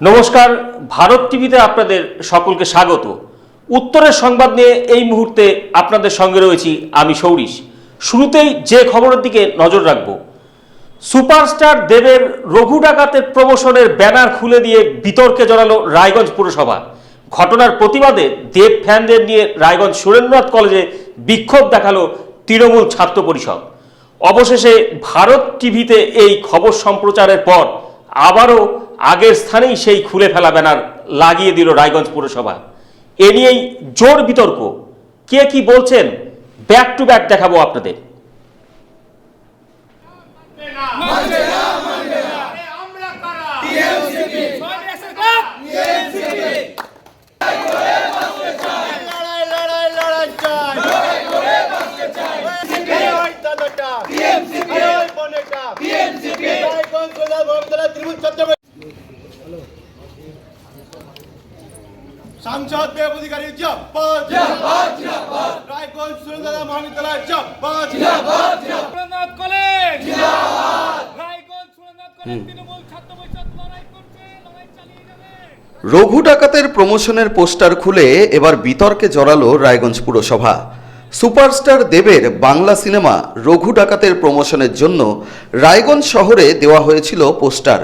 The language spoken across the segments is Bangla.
নমস্কার, ভারত টিভিতে আপনাদের সকলকে স্বাগত। উত্তরের সংবাদ নিয়ে এই মুহূর্তে আপনাদের সঙ্গে রয়েছি আমি সৌরিশ। শুরুতেই যে খবরের দিকে নজর রাখব। সুপারস্টার দেবের রঘু ডাকাতের প্রমোশনের ব্যানার খুলে দিয়ে বিতর্কে জড়ালো রায়গঞ্জ পুরসভা। ঘটনার প্রতিবাদে দেব ফ্যানদের নিয়ে রায়গঞ্জ সুরেন্দ্রনাথ কলেজে বিক্ষোভ দেখাল তৃণমূল ছাত্র পরিষদ। অবশেষে ভারত টিভিতে এই খবর সম্প্রচারের পর আবারও আগের স্থানেই সেই খুলে ফেলা ব্যানার লাগিয়ে দিল রায়গঞ্জ পুরসভা। এ নিয়েই জোর বিতর্ক। কে কি বলছেন? ব্যাক টু ব্যাক দেখাবো আপনাদের আরে আমরা কারা টিএমসিপি সন্ন্যাসের কাপ টিএমসিপি লড়াই লড়াই লড়াই চাই লড়াই করে বাঁচতে চাই টিএমসিপি ওই দাদাটা টিএমসিপি ওই বনেটা টিএমসিপি রায়গঞ্জ জেলা বরমতলা ত্রিভুজ চট্টগ্রাম সাংসদ দেব অধিকারী জিয়াবাদ জিয়াবাদ জিয়াবাদ রায়গঞ্জ সুরেন্দ্রনাথ কলেজ। জিন্দাবাদ। রায়গঞ্জ সুরেন্দ্রনাথ কলেজ তৃণমূল ছাত্র পরিষদ লড়াই করছে লড়াই চালিয়ে যাবে। রঘু ডাকাতের প্রমোশনের পোস্টার খুলে এবার বিতর্কে জড়ালো রায়গঞ্জ পুরসভা। সুপারস্টার দেবের বাংলা সিনেমা রঘু ডাকাতের প্রমোশনের জন্য রায়গঞ্জ শহরে দেওয়া হয়েছিল পোস্টার।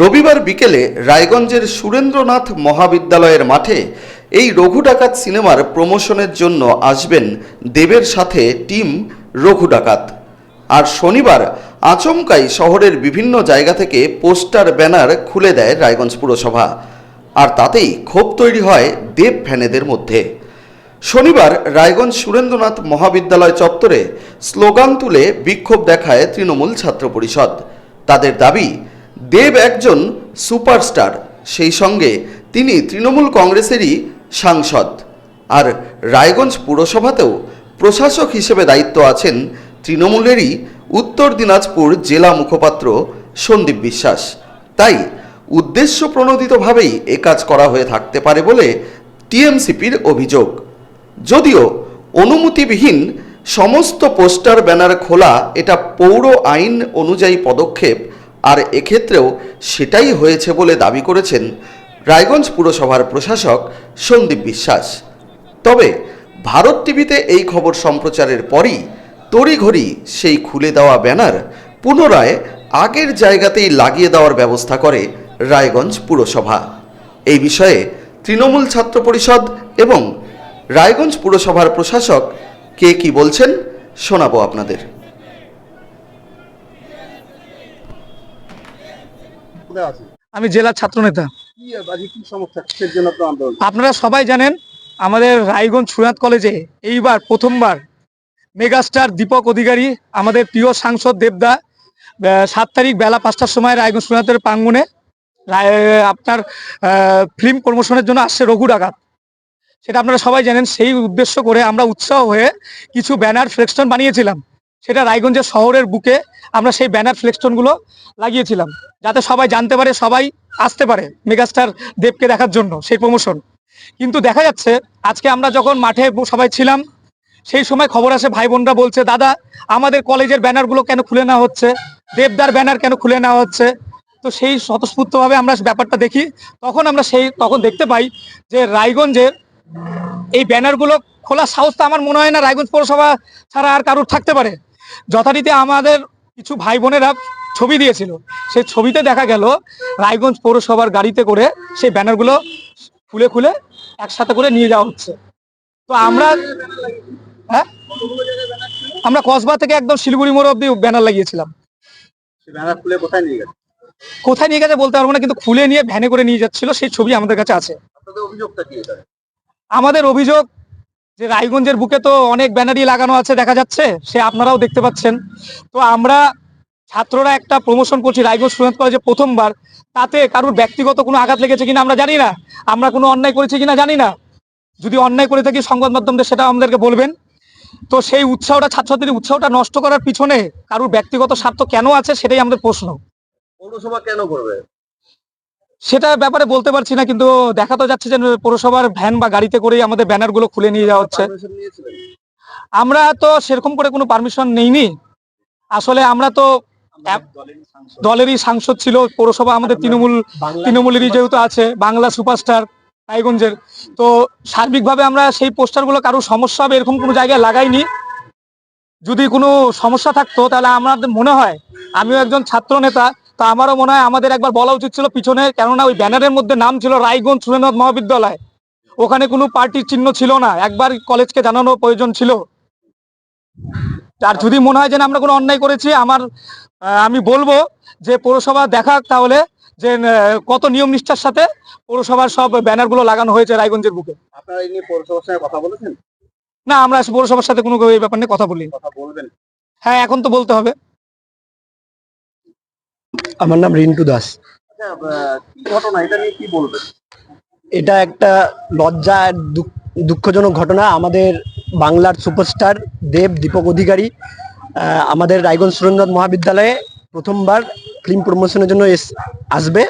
রবিবার বিকেলে রায়গঞ্জের সুরেন্দ্রনাথ মহাবিদ্যালয়ের মাঠে এই রঘু ডাকাত সিনেমার প্রমোশনের জন্য আসবেন দেবের সাথে টিম রঘু ডাকাত আর শনিবার আচমকাই শহরের বিভিন্ন জায়গা থেকে পোস্টার, ব্যানার খুলে দেয় রায়গঞ্জ পুরসভা। আর তাতেই ক্ষোভ তৈরি হয় দেব ফ্যানেদের মধ্যে। শনিবার রায়গঞ্জ সুরেন্দ্রনাথ মহাবিদ্যালয় চত্বরে স্লোগান তুলে বিক্ষোভ দেখায় তৃণমূল ছাত্র পরিষদ। তাদের দাবি, দেব একজন সুপারস্টার, সেই সঙ্গে তিনি তৃণমূল কংগ্রেসেরই সাংসদ। আর রায়গঞ্জ পুরসভাতেও প্রশাসক হিসেবে দায়িত্ব আছেন তৃণমূলেরই উত্তর দিনাজপুর জেলা মুখপাত্র সন্দীপ বিশ্বাস। তাই উদ্দেশ্য প্রণোদিতভাবেই এ কাজ করা হয়ে থাকতে পারে বলে টিএমসিপির অভিযোগ। যদিও অনুমতিবিহীন সমস্ত পোস্টার, ব্যানার খোলা, এটা পৌর আইন অনুযায়ী পদক্ষেপ, আর এক্ষেত্রেও সেটাই হয়েছে বলে দাবি করেছেন রায়গঞ্জ পুরসভার প্রশাসক সন্দীপ বিশ্বাস। তবে ভারত টিভিতে এই খবর সম্প্রচারের পরই তড়িঘড়ি সেই খুলে দেওয়া ব্যানার পুনরায় আগের জায়গাতেই লাগিয়ে দেওয়ার ব্যবস্থা করে রায়গঞ্জ পুরসভা। এই বিষয়ে তৃণমূল ছাত্র পরিষদ এবং রায়গঞ্জ পুরসভার প্রশাসক কে কি বলছেন শোনাবো আপনাদের। আমি সমস্যা? কিসের জন্য আপনার সবাই জানেন আমাদের রায়গঞ্জ সুনাথ কলেজে এইবার প্রথমবার মেগাস্টার দীপক অধিকারী আমাদের প্রিয় সাংসদ দেবদা সাত তারিখ বেলা পাঁচটার সময় রায়গঞ্জ সুনাথের প্রাঙ্গণে রায়- আপনার ফিল্ম প্রমোশনের জন্য আসছে রঘু ডাকাত। সেটা আপনারা সবাই জানেন সেই উদ্দেশ্য করে আমরা উৎসাহ হয়ে কিছু ব্যানার ফ্লেক্সটন বানিয়েছিলাম। সেটা রায়গঞ্জের শহরের বুকে আমরা সেই ব্যানার ফ্লেক্সটনগুলো লাগিয়েছিলাম, যাতে সবাই জানতে পারে, সবাই আসতে পারে মেগাস্টার দেবকে দেখার জন্য সেই প্রমোশন কিন্তু দেখা যাচ্ছে, আজকে আমরা যখন মাঠে সবাই ছিলাম, সেই সময় খবর আসে, ভাই বোনরা বলছে, দাদা, আমাদের কলেজের ব্যানারগুলো কেন খুলে নেওয়া হচ্ছে? দেবদার ব্যানার কেন খুলে নেওয়া হচ্ছে? তো সেই স্বতঃস্ফূর্তভাবে আমরা ব্যাপারটা দেখি, তখন আমরা সেই, তখন দেখতে পাই যে রায়গঞ্জের এই ব্যানারগুলো খোলার সাহস তো আমার মনে হয় না রায়গঞ্জ পৌরসভা ছাড়া আর কারোর থাকতে পারে। যথারীতি আমাদের কিছু ভাই বোনেরা ছবি দিয়েছিল। সেই ছবিতে দেখা গেল রায়গঞ্জ পৌরসভার গাড়িতে করে সেই ব্যানারগুলো খুলে খুলে একসাথে করে নিয়ে যাওয়া হচ্ছে। তো আমরা হ্যাঁ? আমরা কসবা থেকে একদম শিলিগুড়ি মোড় অব্দি ব্যানার লাগিয়েছিলাম। কোথায় নিয়ে গেছে? কোথায় নিয়ে গেছে বলতে পারব না কিন্তু খুলে নিয়ে ভ্যানে করে নিয়ে যাচ্ছিল সেই ছবি আমাদের কাছে আছে। আমাদের অভিযোগ যে রায়গঞ্জের বুকে তো অনেক ব্যানারই লাগানো আছে, দেখা যাচ্ছে? সে আপনারাও দেখতে পাচ্ছেন। তো আমরা ছাত্ররা একটা প্রমোশন করছি রায়গঞ্জ স্টুডেন্ট কলেজে প্রথমবার। তাতে কারোর ব্যক্তিগত কোনো আঘাত লেগেছে কিনা আমরা জানি না। আমরা কোনো অন্যায় করেছি কিনা জানি না। যদি অন্যায় করে থাকি সংবাদ মাধ্যমদের, সেটা আমাদেরকে বলবেন। তো সেই উৎসাহটা, ছাত্রছাত্রীর উৎসাহটা নষ্ট করার পিছনে কারোর ব্যক্তিগত স্বার্থ কেন আছে, সেটাই আমাদের প্রশ্ন। পৌরসভা কেন করবে? সেটা ব্যাপারে বলতে পারছি না কিন্তু দেখা তো যাচ্ছে যে পৌরসভার ভ্যান বা গাড়িতে করেই আমাদের ব্যানারগুলো খুলে নিয়ে যাওয়া হচ্ছে। আমরা তো সেরকম করে কোনো পারমিশন নেইনি। আসলে আমরা তো দলেরই সাংসদ। ছিল পৌরসভা আমাদের তৃণমূল তৃণমূলেরই যেহেতু আছে বাংলা সুপারস্টার রায়গঞ্জের। তো সার্বিকভাবে আমরা সেই পোস্টারগুলো কারও সমস্যা হবে এরকম কোনো জায়গায় লাগাইনি। যদি কোনো সমস্যা থাকতো তাহলে আমাদের মনে হয় আমিও একজন ছাত্র নেতা তা আমারও মনে হয় আমাদের একবার বলা উচিত ছিল পিছনে কেননা ওই ব্যানারের মধ্যে নাম ছিল রায়গঞ্জ সুরেন্দ্রনাথ মহাবিদ্যালয়। ওখানে কোনো পার্টির চিহ্ন ছিল না একবার কলেজকে জানানো প্রয়োজন ছিল। আর যদি মনে হয় যে আমরা কোনো অন্যায় করেছি আমার আমি বলব যে পৌরসভা দেখাক তাহলে যে কত নিয়ম নিষ্ঠার সাথে পৌরসভার সব ব্যানারগুলো লাগানো হয়েছে রায়গঞ্জের বুকে। আপনারা এই নিয়ে পৌরসভার সঙ্গে কথা বলেছেন? না আমরা পৌরসভার সাথে কোনো এই ব্যাপার নিয়ে কথা বলি কথা বলবেন। হ্যাঁ এখন তো বলতে হবে। আমার নাম রিন্টু দাস। আচ্ছা এটা নিয়ে কি বলবেন? এটা একটা লজ্জা দুঃখজনক ঘটনা। আমাদের বাংলার সুপারস্টার দেব দীপক অধিকারী আমাদের রায়গঞ্জ সুরেন্দ্রনাথ মহাবিদ্যালয়ে প্রথমবার ফিল্ম প্রমোশনের জন্য এস আসবে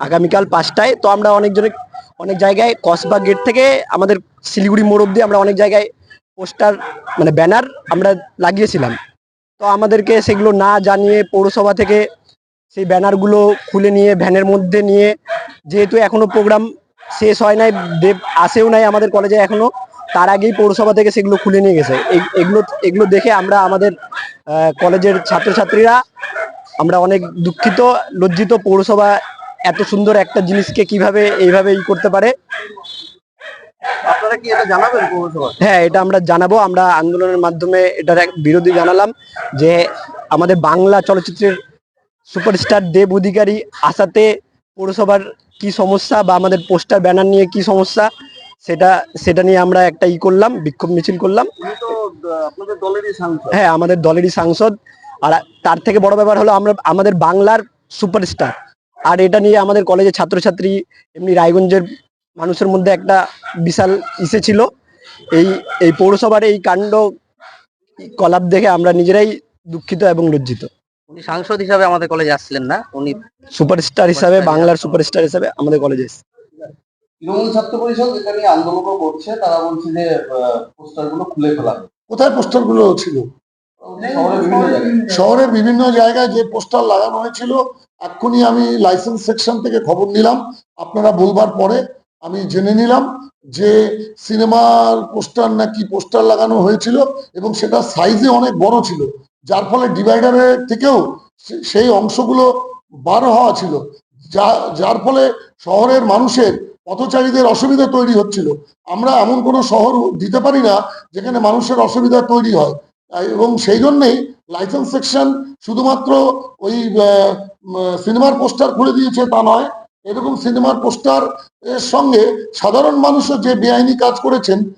আগামীকাল পাঁচটায়। তো আমরা অনেকজনে অনেক জায়গায় কসবা গেট থেকে আমাদের শিলিগুড়ি মোড় অব্দি আমরা অনেক জায়গায় পোস্টার মানে ব্যানার আমরা লাগিয়েছিলাম। তো আমাদেরকে সেগুলো না জানিয়ে পৌরসভা থেকে সেই ব্যানারগুলো খুলে নিয়ে ভ্যানের মধ্যে নিয়ে যেহেতু এখনও প্রোগ্রাম শেষ হয় নাই দেব আসেও নাই আমাদের কলেজে এখনও তার আগেই পৌরসভা থেকে সেগুলো খুলে নিয়ে গেছে। এগুলো এগুলো দেখে আমরা আমাদের কলেজের ছাত্রছাত্রীরা আমরা অনেক দুঃখিত লজ্জিত পৌরসভা এত সুন্দর একটা জিনিসকে কীভাবে এইভাবে ই করতে পারে। আপনারা কি এটা জানাবেন হ্যাঁ এটা আমরা জানাব। আমরা আন্দোলনের মাধ্যমে এটার এক বিরোধী জানালাম যে আমাদের বাংলা চলচ্চিত্রের সুপারস্টার দেব অধিকারী আসাতে পৌরসভার কি সমস্যা বা আমাদের পোস্টার ব্যানার নিয়ে কি সমস্যা সেটা সেটা নিয়ে আমরা একটা ই করলাম বিক্ষোভ মিছিল করলাম। তো আপনাদের দলেরই সাংসদ। হ্যাঁ আমাদের দলেরই সাংসদ। আর তার থেকে বড় ব্যাপার হলো আমরা আমাদের বাংলার সুপারস্টার। আর এটা নিয়ে আমাদের কলেজের ছাত্রছাত্রী এমনি রায়গঞ্জের মানুষের মধ্যে একটা বিশাল ইসে ছিল। এই এই পৌরসভার এই কাণ্ড কলাপ দেখে আমরা নিজেরাই দুঃখিত এবং লজ্জিত। উনি সাংসদ হিসাবে আমাদের কলেজে আসছিলেন না উনি সুপারস্টার হিসাবে বাংলার সুপারস্টার হিসাবে আমাদের কলেজে। তৃণমূল ছাত্র পরিষদ এটা নিয়ে আন্দোলনও করছে তারা বলছে যে পোস্টারগুলো খুলে ফেলা। কোথায় পোস্টারগুলো ছিল? শহরের বিভিন্ন জায়গায়। বিভিন্ন জায়গায় যে পোস্টার লাগানো হয়েছিল এক্ষুনি আমি লাইসেন্স সেকশন থেকে খবর নিলাম। আপনারা বলবার পরে আমি জেনে নিলাম যে সিনেমার পোস্টার নাকি পোস্টার লাগানো হয়েছিল এবং সেটা সাইজে অনেক বড় ছিল। যার ফলে ডিভাইডারের থেকেও সেই অংশগুলো বার হওয়া ছিল, যা, যার ফলে শহরের মানুষের পথচারীদের অসুবিধা তৈরি হচ্ছিল। আমরা এমন কোনো শহর দিতে পারি না যেখানে মানুষের অসুবিধা তৈরি হয়। এবং সেই জন্যেই লাইসেন্স সেকশন শুধুমাত্র ওই সিনেমার পোস্টার খুলে দিয়েছে তা নয়। এরকম সিনেমার পোস্টার এর সঙ্গে সাধারণ মানুষও যে বেআইনি কাজ করেছেন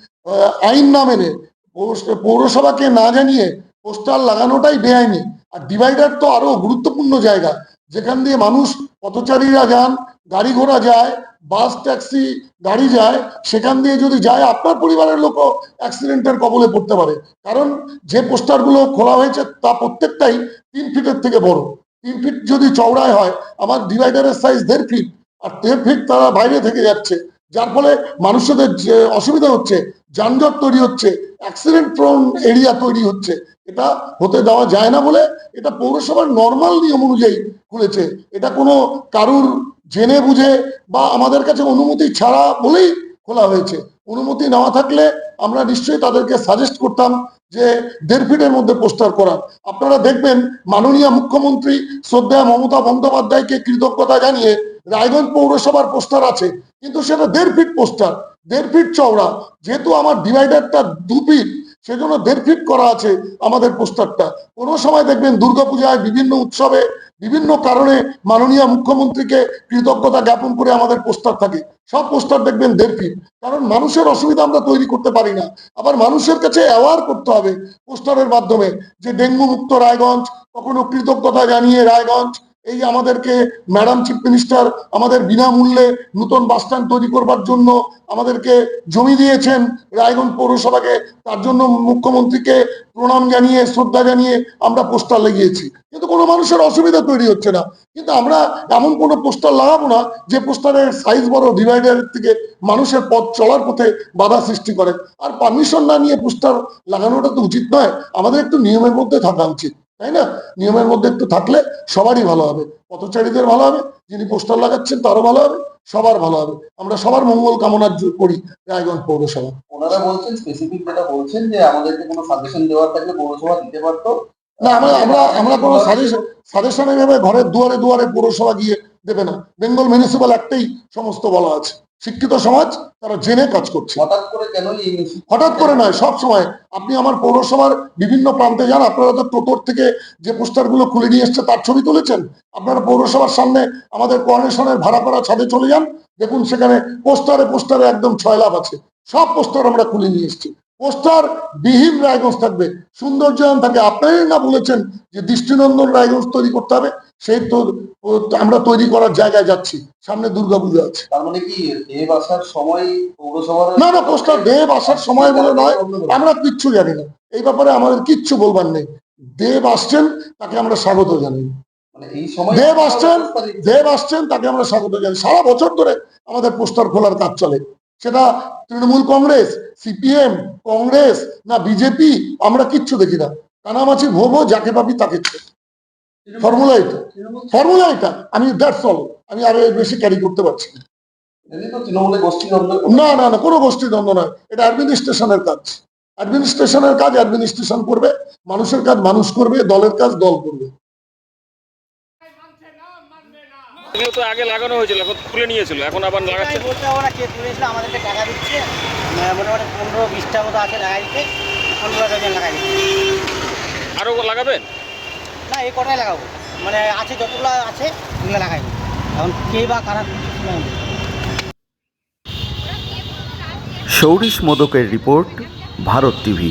আইন না মেনে পৌর- পৌরসভাকে না জানিয়ে পোস্টার লাগানোটাই বেআইনি। আর ডিভাইডার তো আরও গুরুত্বপূর্ণ জায়গা। যেখান দিয়ে মানুষ পথচারীরা যান, গাড়ি ঘোড়া যায়, বাস, ট্যাক্সি, গাড়ি যায়, সেখান দিয়ে যদি যায়, আপনার পরিবারের লোকও অ্যাক্সিডেন্টের কবলে পড়তে পারে। কারণ যে পোস্টারগুলো খোলা হয়েছে তা প্রত্যেকটাই তিন ফিটের থেকে বড়। তিন ফিট যদি চওড়ায় হয়, আমার ডিভাইডারের সাইজ দেড় ফিট, আর দেড় ফিট তারা বাইরে থেকে যাচ্ছে। যার ফলে মানুষদের যে অসুবিধা হচ্ছে, যানজট তৈরি হচ্ছে অ্যাক্সিডেন্ট প্রোন এরিয়া তৈরি হচ্ছে, এটা হতে দেওয়া যায় না বলে এটা পৌরসভার নর্মাল নিয়ম অনুযায়ী খুলেছে। এটা কোনো কারুর জেনে বুঝে বা আমাদের কাছে অনুমতি ছাড়া বলেই খোলা হয়েছে। অনুমতি নেওয়া থাকলে আমরা নিশ্চয়ই তাদেরকে সাজেস্ট করতাম যে দেড় ফিটের মধ্যে পোস্টার করা আপনারা দেখবেন মাননীয় মুখ্যমন্ত্রী শ্রদ্ধা মমতা বন্দ্যোপাধ্যায়কে কৃতজ্ঞতা জানিয়ে রায়গঞ্জ পৌরসভার পোস্টার আছে, কিন্তু সেটা দেড় ফিট পোস্টার দেড় ফিট চওড়া। যেহেতু আমার ডিভাইডারটা দু ফিট সেজন্য দেড় ফিট করা আছে আমাদের পোস্টারটা কোনো সময় দেখবেন দুর্গাপূজায় বিভিন্ন উৎসবে বিভিন্ন কারণে মাননীয় মুখ্যমন্ত্রীকে কৃতজ্ঞতা জ্ঞাপন করে আমাদের পোস্টার থাকে। সব পোস্টার দেখবেন দেড় ফিট কারণ মানুষের অসুবিধা আমরা তৈরি করতে পারি না। আবার মানুষের কাছে অ্যাওয়ার করতে হবে পোস্টারের মাধ্যমে যে ডেঙ্গু মুক্ত রায়গঞ্জ, কখনো কৃতজ্ঞতা জানিয়ে রায়গঞ্জ এই আমাদেরকে ম্যাডাম চিফ মিনিস্টার আমাদের বিনামূল্যে নতুন বাস স্ট্যান্ড তৈরি করবার জন্য আমাদেরকে জমি দিয়েছেন রায়গঞ্জ পৌরসভাকে। তার জন্য মুখ্যমন্ত্রীকে প্রণাম জানিয়ে, শ্রদ্ধা জানিয়ে আমরা পোস্টার লাগিয়েছি। কিন্তু কোনো মানুষের অসুবিধা তৈরি হচ্ছে না। কিন্তু আমরা এমন কোনো পোস্টার লাগাবো না যে পোস্টারের সাইজ বড় ডিভাইডার থেকে মানুষের পথ চলার পথে বাধা সৃষ্টি করে। আর পারমিশন না নিয়ে পোস্টার লাগানোটা তো উচিত নয়। আমাদের একটু নিয়মের মধ্যে থাকা উচিত। তাই না? নিয়মের মধ্যে একটু থাকলে সবারই ভালো হবে। পথচারীদের ভালো হবে যিনি পোস্টার লাগাচ্ছেন তারও ভালো হবে সবার ভালো হবে। আমরা সবার মঙ্গল কামনা করি রায়গঞ্জ পৌরসভা। ওনারা বলছেন স্পেসিফিক যেটা বলছেন যে আমাদেরকে কোনো সাজেশন দেওয়ার থাকলে পৌরসভা দিতে পারতো? না আমরা আমরা আমরা কোনো সাজেশন সাজেশন এভাবে ঘরের দুয়ারে দুয়ারে পৌরসভা গিয়ে দেবে না। বেঙ্গল মিউনিসিপাল একটাই সমস্ত বলা আছে। শিক্ষিত সমাজ তারা জেনে কাজ করছে। হঠাৎ করে কেন হঠাৎ করে নয় সব সময়। আপনি আমার পৌরসভার বিভিন্ন প্রান্তে যান আপনারা তো টোটোর থেকে যে পোস্টারগুলো খুলে নিয়ে এসছে তার ছবি তুলেছেন? আপনারা পৌরসভার সামনে আমাদের কর্নেশনের ভাড়া করা ছাদে চলে যান দেখুন সেখানে পোস্টারে পোস্টারে একদম ছয় লাভ আছে। সব পোস্টার আমরা খুলে নিয়ে এসেছি। পোস্টার বিহীন রায়গঞ্জ থাকবে। সৌন্দর্যায়ন থাকে। আপনারাই না বলেছেন যে দৃষ্টিনন্দন রায়গঞ্জ তৈরি করতে হবে? সেই তো আমরা তৈরি করার জায়গায় যাচ্ছি। সামনে দুর্গাপুজো আছে। তার মানে কি দেব আসার সময় পৌরসভার না না পোস্টার দেব আসার সময় বলে নয়। আমরা কিচ্ছু জানি না। এই ব্যাপারে আমাদের কিচ্ছু বলবার নেই। দেব আসছেন তাকে আমরা স্বাগত জানাই। মানে দেব আসছেন দেব আসছেন তাকে আমরা স্বাগত জানাই। সারা বছর ধরে আমাদের পোস্টার খোলার কাজ চলে। সেটা তৃণমূল কংগ্রেস সিপিএম কংগ্রেস না বিজেপি আমরা কিচ্ছু দেখি না। কানামাছি ভোবো যাকে পাবি তাকে ফর্মুলা এটা। ফর্মুলা এটা। আমি দ্যাটস অল আমি আরও বেশি ক্যারি করতে পারছি না। না না না কোনো গোষ্ঠী দ্বন্দ্ব নয়। এটা অ্যাডমিনিস্ট্রেশনের কাজ। অ্যাডমিনিস্ট্রেশনের কাজ অ্যাডমিনিস্ট্রেশন করবে। মানুষের কাজ মানুষ করবে দলের কাজ দল করবে মানছে না মানবে না এগুলো তো আগে লাগানো হয়েছিল এখন খুলে নিয়েছিল এখন আবার লাগাচ্ছে। বলতে কে তুলেছিল আমাদেরকে টাকা দিচ্ছে। মোটামুটি পনেরো বিশটা মতো আছে লাগাই দিতে পনেরো ডজন লাগাই দিচ্ছে আরও লাগাবেন? না এই কটাই লাগাবো। মানে আছে যতগুলো আছে ওগুলো লাগাই এখন কে বা কারা আমি সৌরিশ মোদকের রিপোর্ট ভারত টিভি।